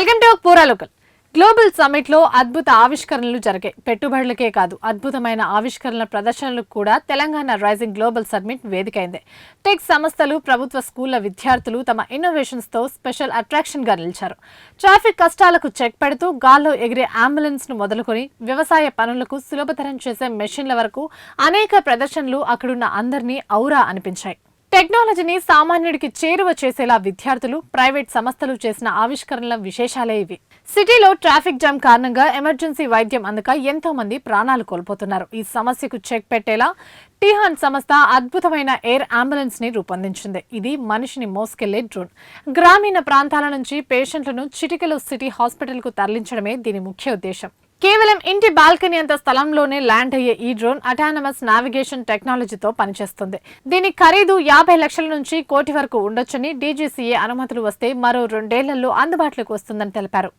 Welcome to పూరాలోకల్ global సమ్మిట్లో అద్భుత ఆవిష్కరణలు జరిగాయి. పెట్టుబడులకే కాదు అద్భుతమైన ఆవిష్కరణల ప్రదర్శనలకు కూడా తెలంగాణ రైజింగ్ గ్లోబల్ సమ్మిట్ వేదికైంది. టెక్ సంస్థలు ప్రభుత్వ స్కూళ్ళ విద్యార్థులు తమ ఇన్నోవేషన్స్తో స్పెషల్ అట్రాక్షన్గా నిలిచారు. ట్రాఫిక్ కష్టాలకు చెక్ పెడుతూ గాల్లో ఎగిరే అంబులెన్స్ను మొదలుకొని వ్యవసాయ పనులకు సులభతరం చేసే మెషిన్ల వరకు అనేక ప్రదర్శనలు అక్కడున్న అందరినీ ఔరా అనిపించాయి. టెక్నాలజీని సామాన్యుడికి చేరువ చేసేలా విద్యార్థులు ప్రైవేట్ సంస్థలు చేసిన ఆవిష్కరణల విశేషాలే ఇవి. సిటీలో ట్రాఫిక్ జామ్ కారణంగా ఎమర్జెన్సీ వైద్యం అందక ఎంతో మంది ప్రాణాలు కోల్పోతున్నారు. ఈ సమస్యకు చెక్ పెట్టేలా టీహాన్ సంస్థ అద్భుతమైన ఎయిర్ అంబులెన్స్ని రూపొందించింది. ఇది మనిషిని మోసుకెళ్ళే డ్రోన్. గ్రామీణ ప్రాంతాల నుంచి పేషెంట్లను చిటికలో సిటీ హాస్పిటల్కు తరలించడమే దీని ముఖ్య ఉద్దేశం. కేవలం ఇంటి బాల్కనీ అంత స్థలంలోనే ల్యాండ్ అయ్యే ఈ డ్రోన్ అటానమస్ నావిగేషన్ టెక్నాలజీతో పనిచేస్తుంది. దీని ఖరీదు యాభై లక్షల నుంచి కోటి వరకు ఉండొచ్చని డీజీసీఏ అనుమతులు వస్తే మరో రెండేళ్ళలో అందుబాటులోకి వస్తుందని తెలిపారు.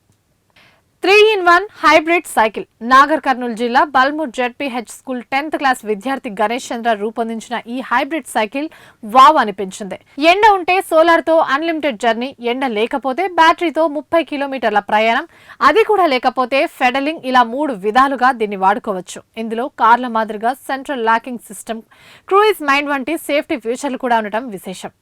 Three in one hybrid cycle. Nagarkurnool జిల్లా Balmoor ZPHS school tenth class విద్యార్థి గణేష్ చంద్ర రూపొందించిన ఈ హైబ్రిడ్ సైకిల్ వావ్ అనిపించింది. ఎండ ఉంటే సోలార్తో అన్లిమిటెడ్ జర్నీ ఎండ లేకపోతే బ్యాటరీతో ముప్పై కిలోమీటర్ల ప్రయాణం అది కూడా లేకపోతే ఫెడలింగ్ ఇలా మూడు విధాలుగా దీన్ని వాడుకోవచ్చు. ఇందులో కార్ల మాదిరిగా central locking system cruise mind వంటి సేఫ్టీ ఫీచర్లు కూడా ఉండటం విశేషం.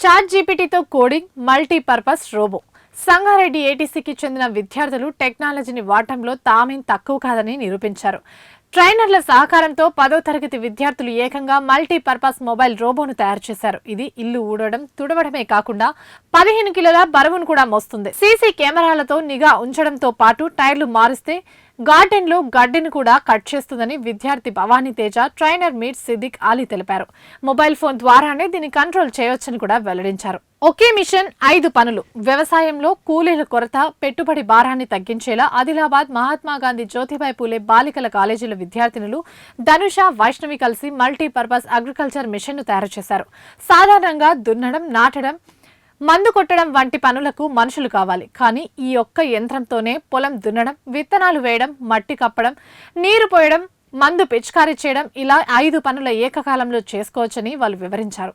చాట్ జీపీటీతో కోడింగ్ మల్టీపర్పస్ రోబో. సంగారెడ్డి ఏటీసీకి చెందిన విద్యార్థులు టెక్నాలజీని వాడటంలో తామేం తక్కువ కాదని నిరూపించారు. ట్రైనర్ల సహకారంతో పదో తరగతి విద్యార్థులు ఏకంగా మల్టీపర్పస్ మొబైల్ రోబోను తయారు చేశారు. ఇది ఇల్లు ఊడడం తుడవడమే కాకుండా పదిహేను కిలోల బరువును కూడా మోస్తుంది. సీసీ కెమెరాలతో నిఘా ఉంచడంతో పాటు టైర్లు మారిస్తే గార్డెన్లో గడ్డిని కూడా కట్ చేస్తుందని విద్యార్థి భవానీ తేజ ట్రైనర్ మీట్ సిద్దిక్ అలీ తెలిపారు. మొబైల్ ఫోన్ ద్వారానే దీన్ని కంట్రోల్ చేయొచ్చని కూడా వెల్లడించారు. ఒకే మిషన్ ఐదు పనులు. వ్యవసాయంలో కూలీల కొరత పెట్టుబడి భారాన్ని తగ్గించేలా ఆదిలాబాద్ మహాత్మా గాంధీ జ్యోతిబాయి పూలే బాలికల కాలేజీల విద్యార్థినులు ధనుష వైష్ణవి కలిసి మల్టీపర్పస్ అగ్రికల్చర్ మిషన్ను తయారు చేశారు. సాధారణంగా దున్నడం నాటడం మందు కొట్టడం వంటి పనులకు మనుషులు కావాలి. కానీ ఈ ఒక్క యంత్రంతోనే పొలం దున్నడం విత్తనాలు వేయడం మట్టి కప్పడం నీరు పోయడం మందు పిచికారీ చేయడం ఇలా ఐదు పనుల ఏకకాలంలో చేసుకోవచ్చని వాళ్ళు వివరించారు.